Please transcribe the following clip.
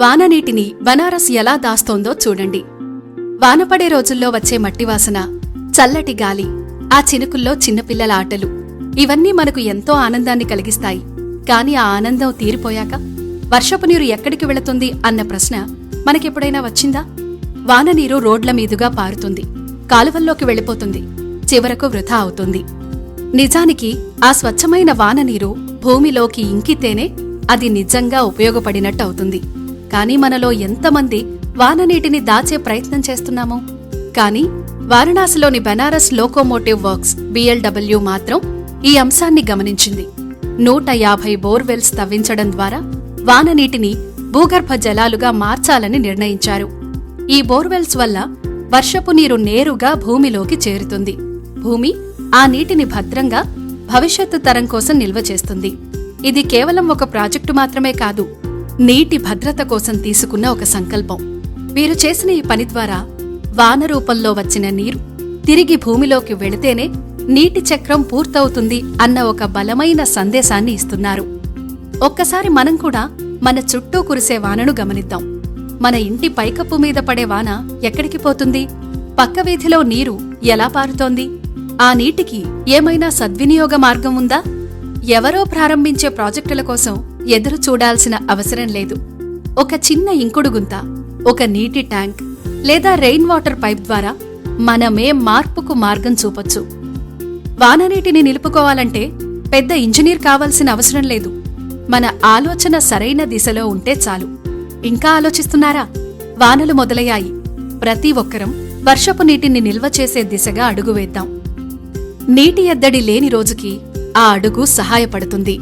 వాననీటిని బనారస్ ఎలా దాస్తోందో చూడండి. వానపడే రోజుల్లో వచ్చే మట్టి వాసన చల్లటి గాలి ఆ చినుకుల్లో చిన్నపిల్లల ఆటలు ఇవన్నీ మనకు ఎంతో ఆనందాన్ని కలిగిస్తాయి. కాని ఆ ఆనందం తీరిపోయాక వర్షపు నీరు ఎక్కడికి వెళుతుంది అన్న ప్రశ్న మనకెప్పుడైనా వచ్చిందా? వాన నీరు రోడ్ల మీదుగా పారుతుంది కాలువల్లోకి వెళ్ళిపోతుంది చివరకు వృధా అవుతుంది. నిజానికి ఆ స్వచ్ఛమైన వాన నీరు భూమిలోకి ఇంకితేనే అది నిజంగా ఉపయోగపడినట్టు అవుతుంది. కానీ మనలో ఎంతమంది వాననీటిని దాచే ప్రయత్నం చేస్తున్నాము? కానీ వారణాసిలోని బెనారస్ లోకోమోటివ్ వర్క్స్ బిఎల్డబ్ల్యూ మాత్రం ఈ అంశాన్ని గమనించింది. నూట యాభై బోర్వెల్స్ తవ్వించడం ద్వారా వాననీటిని భూగర్భ జలాలుగా మార్చాలని నిర్ణయించారు. ఈ బోర్వెల్స్ వల్ల వర్షపు నీరు నేరుగా భూమిలోకి చేరుతుంది. భూమి ఆ నీటిని భద్రంగా భవిష్యత్తు తరం కోసం నిల్వ చేస్తుంది. ఇది కేవలం ఒక ప్రాజెక్టు మాత్రమే కాదు నీటి భద్రత కోసం తీసుకున్న ఒక సంకల్పం. వీరు చేసిన ఈ పని ద్వారా వాన రూపంలో వచ్చిన నీరు తిరిగి భూమిలోకి వెళితేనే నీటి చక్రం పూర్తవుతుంది అన్న ఒక బలమైన సందేశాన్ని ఇస్తున్నారు. ఒక్కసారి మనం కూడా మన చుట్టూ కురిసే వానను గమనిద్దాం. మన ఇంటి పైకప్పు మీద పడే వాన ఎక్కడికి పోతుంది? పక్క వీధిలో నీరు ఎలా పారుతోంది? ఆ నీటికి ఏమైనా సద్వినియోగ మార్గం ఉందా? ఎవరో ప్రారంభించే ప్రాజెక్టుల కోసం ఎదురు చూడాల్సిన అవసరం లేదు. ఒక చిన్న ఇంకుడు గుంత ఒక నీటి ట్యాంక్ లేదా రెయిన్ వాటర్ పైప్ ద్వారా మనమే మార్పుకు మార్గం చూపొచ్చు. వాననీటిని నిలుపుకోవాలంటే పెద్ద ఇంజనీర్ కావాల్సిన అవసరం లేదు. మన ఆలోచన సరైన దిశలో ఉంటే చాలు. ఇంకా ఆలోచిస్తున్నారా? వానలు మొదలయ్యాయి. ప్రతి ఒక్కరం వర్షపు నీటిని నిల్వ చేసే దిశగా అడుగు వేద్దాం. నీటి ఎద్దడి లేని రోజుకి ఆ అడుగు సహాయపడుతుంది.